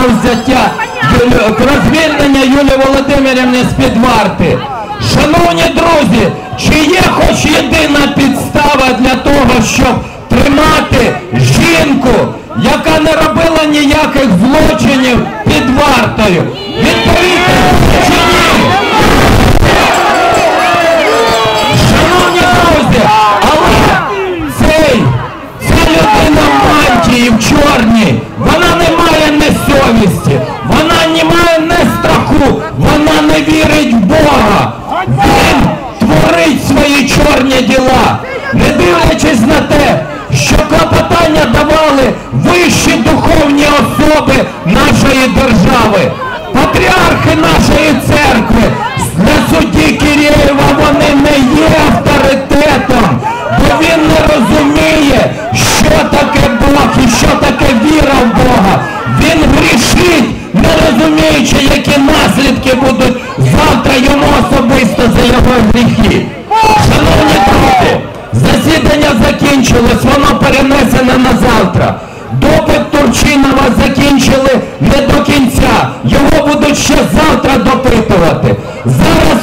про взяття про звільнення Юлії Володимирівни з-під варти. Шановні друзі, чи є хоч єдина підстава для того, щоб тримати жінку, яка не робила ніяких злочинів під вартою? Відповідьте, чи ні? Шановні друзі, але цей, ця людина в мантії в чорній, вона не совісті, вона не має не страху, вона не вірить в Бога. Він творить свої чорні діла, не дивлячись на те, що клопотання давали вищі духовні особи нашої держави. Патріархи нашої церкви для судді Кирєєва вони не є авторитетом,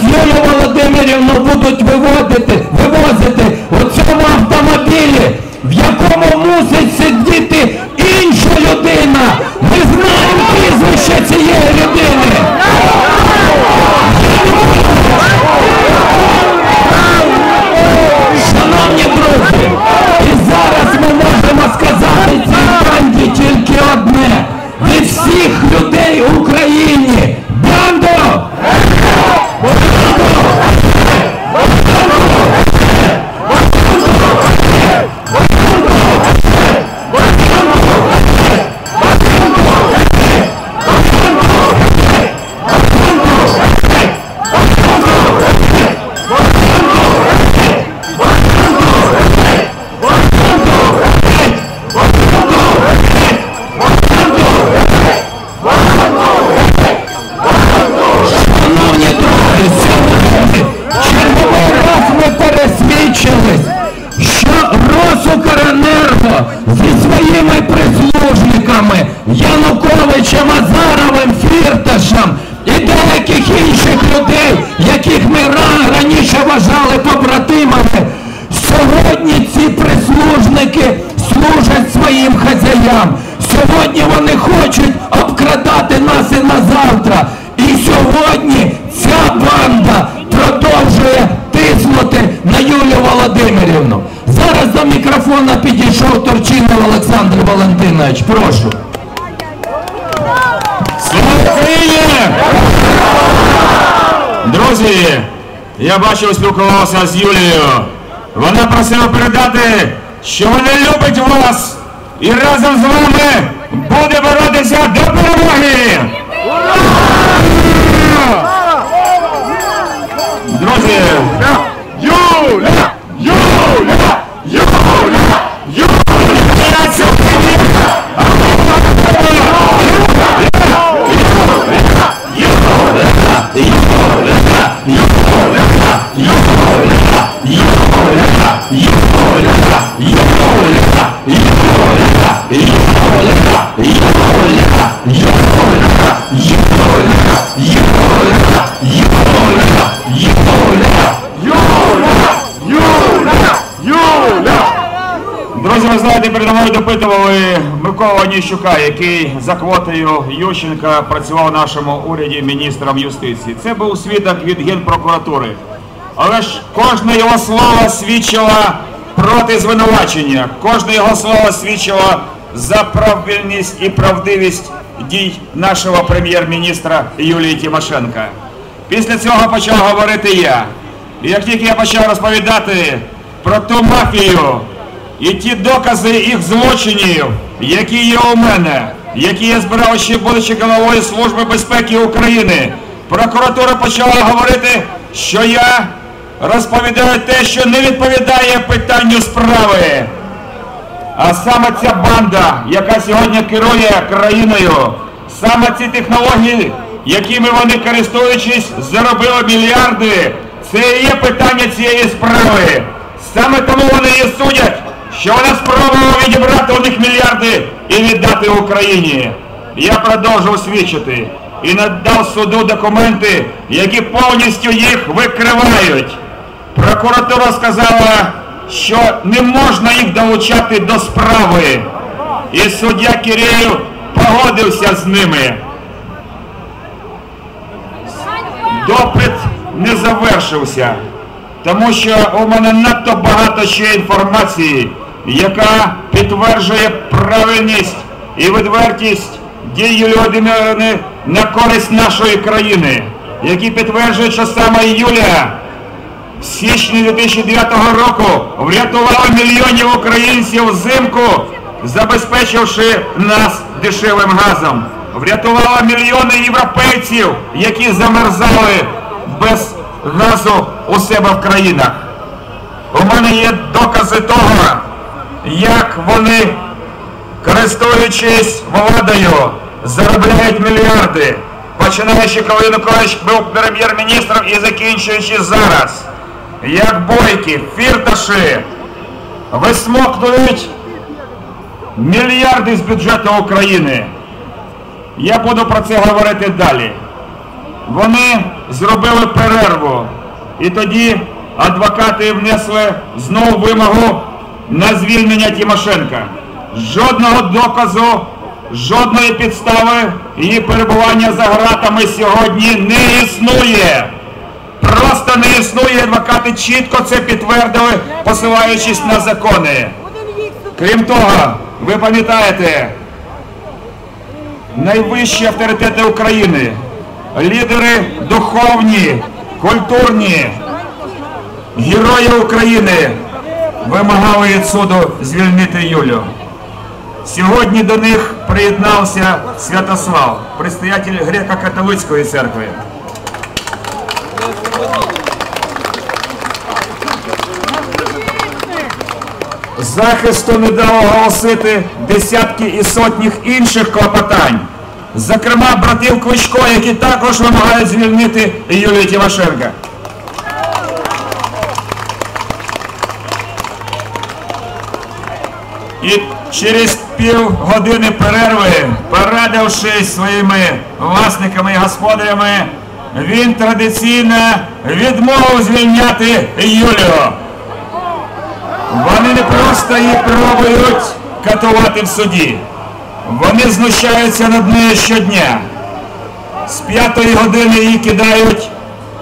Юлію Володимирівну будуть виводити, прислужники служать своїм хазяям. Сьогодні вони хочуть обкрадати нас і на завтра. І сьогодні ця банда продовжує тиснути на Юлію Володимирівну. Зараз до мікрофона підійшов Турчинов Олександр Валентинович. Прошу. Слава! Друзі, я бачив, спілкувався з Юлією. Вона просила передати, що вона любить вас і разом з вами буде боротися до перемоги! Друзі! Юля! Мною Микола Ніщука, який за квотою Ющенка працював в нашому уряді міністром юстиції. Це був свідок від Генпрокуратури. Але ж кожне його слово свідчило проти звинувачення, кожне його слово свідчило за правильність і правдивість дій нашого прем'єр-міністра Юлії Тимошенка. Після цього почав говорити я. І як тільки я почав розповідати про ту мафію і ті докази їх злочинів, які є у мене, які я збирав ще будучи головою Служби безпеки України, прокуратура почала говорити, що я розповідаю те, що не відповідає питанню справи. А саме ця банда, яка сьогодні керує країною, саме ці технології, якими вони користуючись, заробили мільярди, це і є питання цієї справи. Саме тому вони її судять, що вона спробувала відібрати у них мільярди і віддати Україні. я продовжив свідчити і надав суду документи, які повністю їх викривають. Прокуратура сказала, що не можна їх долучати до справи. І суддя Кирєєв погодився з ними. Допит не завершився, тому що у мене надто багато ще інформації, яка підтверджує правильність і відвертість дій Юлії Володимирівни на користь нашої країни, які підтверджують, що саме Юлія в січні 2009 року врятувала мільйонів українців взимку, забезпечивши нас дешевим газом. Врятувала мільйони європейців, які замерзали без газу у себе в країнах. У мене є докази того, як вони, користуючись владою, заробляють мільярди, починаючи, коли Янукович був прем'єр-міністром і закінчуючи зараз. Як бойки, фірташі висмоктують мільярди з бюджету України. Я буду про це говорити далі. Вони зробили перерву. І тоді адвокати внесли знову вимогу на звільнення Тимошенка. Жодного доказу, жодної підстави її перебування за гратами сьогодні не існує. Просто не існує. Адвокати чітко це підтвердили, посилаючись на закони. Крім того, ви пам'ятаєте, найвищі авторитети України, лідери духовні, культурні, герої України вимагали від суду звільнити Юлю. Сьогодні до них приєднався Святослав, предстоятель греко-католицької церкви. Захисту не дав оголосити десятки і сотніх інших клопотань. Зокрема, братів Кличко, які також вимагають звільнити Юлію Тимошенка. Через пів години перерви, порадившись своїми власниками і господарями, він традиційно відмовив звільняти Юлію. Вони не просто її пробують катувати в суді. Вони знущаються над нею щодня. З п'ятої години її кидають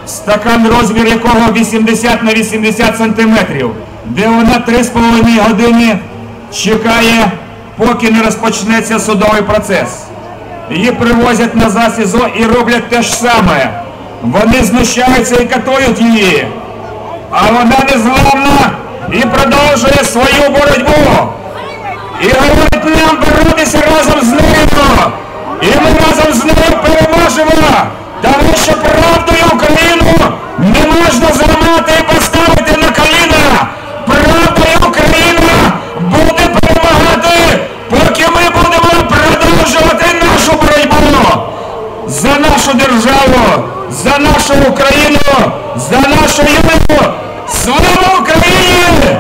стакан, розмір якого 80 на 80 сантиметрів, де вона 3,5 години чекає, поки не розпочнеться судовий процес. Її привозять на СІЗО і роблять те ж саме. Вони знущаються і катують її. А вона незламна і продовжує свою боротьбу. І говорить нам боротися разом з нею. І ми разом з нею переможемо. Тому що правдою Україну не можна зламати і нашу державу, за нашу Україну, за нашу юну Слава Україні!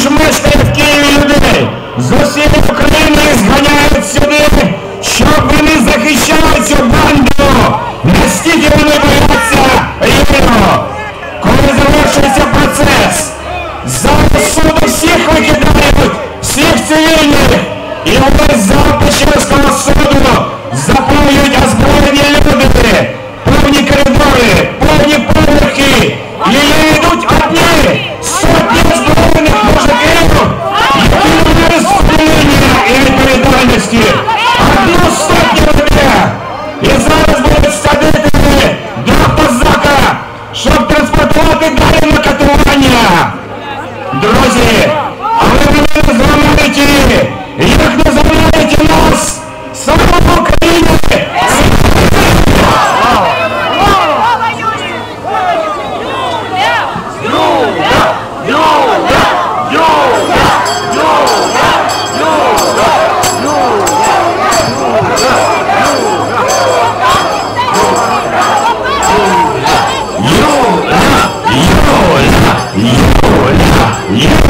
Ніж мешкає в Києві людей. 你又不文明了你